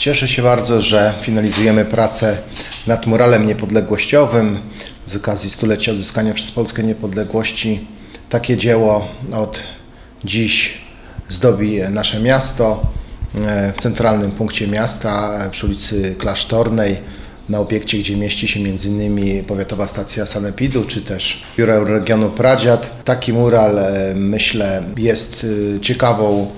Cieszę się bardzo, że finalizujemy pracę nad muralem niepodległościowym z okazji stulecia odzyskania przez Polskę niepodległości. Takie dzieło od dziś zdobi nasze miasto e, w centralnym punkcie miasta e, przy ulicy Klasztornej na obiekcie, gdzie mieści się m.in. Powiatowa Stacja Sanepidu, czy też Biuro Regionu Pradziad. Taki mural, e, myślę, jest ciekawą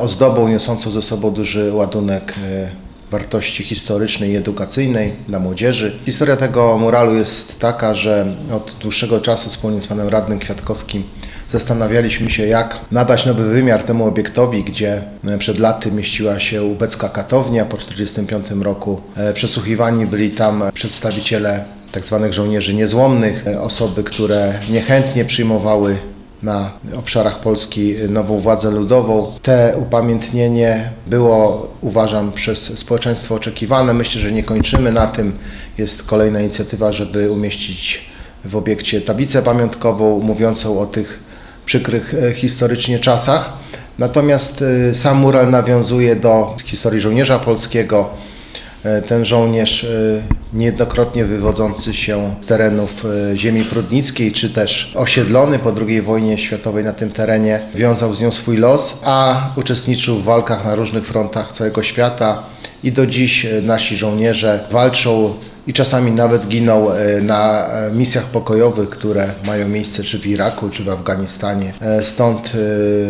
ozdobą niosącą ze sobą duży ładunek e, wartości historycznej i edukacyjnej dla młodzieży. Historia tego muralu jest taka, że od dłuższego czasu wspólnie z panem radnym Kwiatkowskim zastanawialiśmy się, jak nadać nowy wymiar temu obiektowi, gdzie e, przed laty mieściła się ubecka katownia. Po 1945 roku e, przesłuchiwani byli tam przedstawiciele tzw. żołnierzy niezłomnych, e, osoby, które niechętnie przyjmowały na obszarach Polski nową władzę ludową. Te upamiętnienie było, uważam, przez społeczeństwo oczekiwane. Myślę, że nie kończymy na tym. Jest kolejna inicjatywa, żeby umieścić w obiekcie tablicę pamiątkową mówiącą o tych przykrych e, historycznie czasach. Natomiast e, sam mural nawiązuje do historii żołnierza polskiego. E, Ten żołnierz e, niejednokrotnie wywodzący się z terenów e, ziemi prudnickiej, czy też osiedlony po II wojnie światowej na tym terenie, wiązał z nią swój los, a uczestniczył w walkach na różnych frontach całego świata i do dziś nasi żołnierze walczą i czasami nawet giną na misjach pokojowych, które mają miejsce czy w Iraku, czy w Afganistanie. Stąd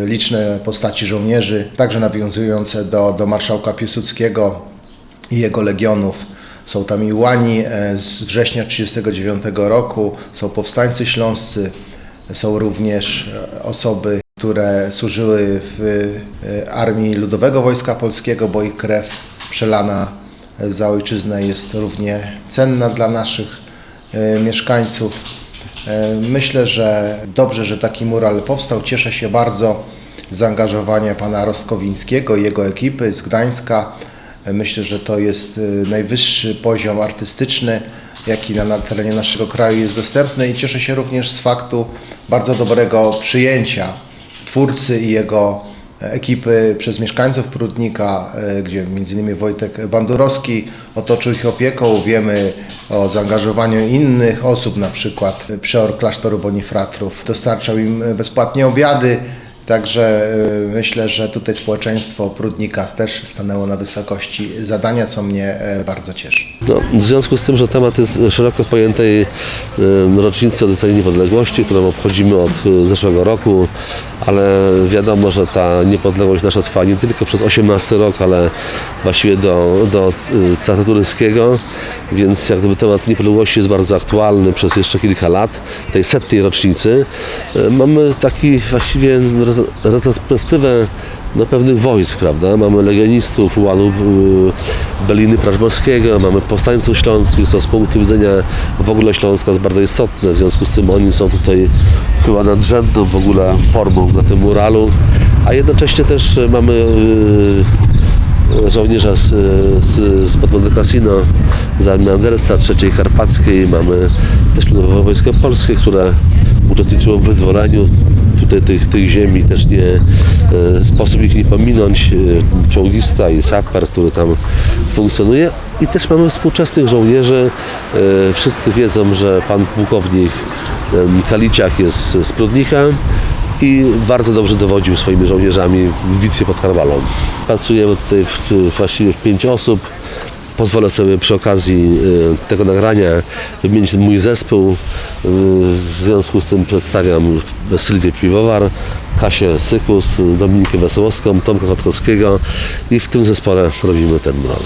liczne postaci żołnierzy, także nawiązujące do, do marszałka Piłsudskiego, i jego legionów. Są tam i łani e, z września 1939 roku, są powstańcy śląscy, są również e, osoby, które służyły w e, Armii Ludowego Wojska Polskiego, bo ich krew przelana za ojczyznę jest równie cenna dla naszych mieszkańców. Myślę, że dobrze, że taki mural powstał. Cieszę się bardzo z zaangażowania pana Rostkowińskiego i jego ekipy z Gdańska. Myślę, że to jest e, najwyższy poziom artystyczny, jaki na, na terenie naszego kraju jest dostępny i cieszę się również z faktu bardzo dobrego przyjęcia twórcy i jego ekipy przez mieszkańców Prudnika, e, gdzie m.in. Wojtek Bandurowski otoczył ich opieką. Wiemy o zaangażowaniu innych osób, na przykład przeor klasztoru Bonifratrów dostarczał im bezpłatnie obiady. Także e, myślę, że tutaj społeczeństwo Prudnika też stanęło na wysokości zadania, co mnie e, bardzo cieszy. No, w związku z tym, że temat jest szeroko pojętej rocznicy odzyskania niepodległości, którą obchodzimy od e, zeszłego roku, ale wiadomo, że ta niepodległość nasza trwa nie tylko przez 18 rok, ale właściwie do, do traktatu ryskiego, więc jak gdyby temat niepodległości jest bardzo aktualny przez jeszcze kilka lat, tej setnej rocznicy. E, Mamy taki właściwie re- retrospektywę no, pewnych wojsk, prawda? Mamy legionistów, ułanów y, Beliny Prażmowskiego, mamy powstańców śląskich, co z punktu widzenia w ogóle Śląska jest bardzo istotne, w związku z tym oni są tutaj chyba nadrzędną w ogóle formą na tym muralu, a jednocześnie też mamy y, żołnierza z, z, z Podmody Casino z Armii Andersa III Karpackiej, mamy też Ludowe Wojsko Polskie, które uczestniczyło w wyzwoleniu tutaj tych, tych ziemi, też nie e, sposób ich nie pominąć, e, czołgista i saper, który tam funkcjonuje i też mamy współczesnych żołnierzy, e, wszyscy wiedzą, że pan pułkownik Kaliciak jest z Prudnika i bardzo dobrze dowodził swoimi żołnierzami w bitwie pod Karwalą. Pracujemy tutaj w, właściwie w pięć osób. Pozwolę sobie przy okazji e, tego nagrania wymienić mój zespół. E, W związku z tym przedstawiam Sylwię Piwowar, Kasię Sykus, Dominikę Wesołowską, Tomka Kotkowskiego i w tym zespole robimy ten mural.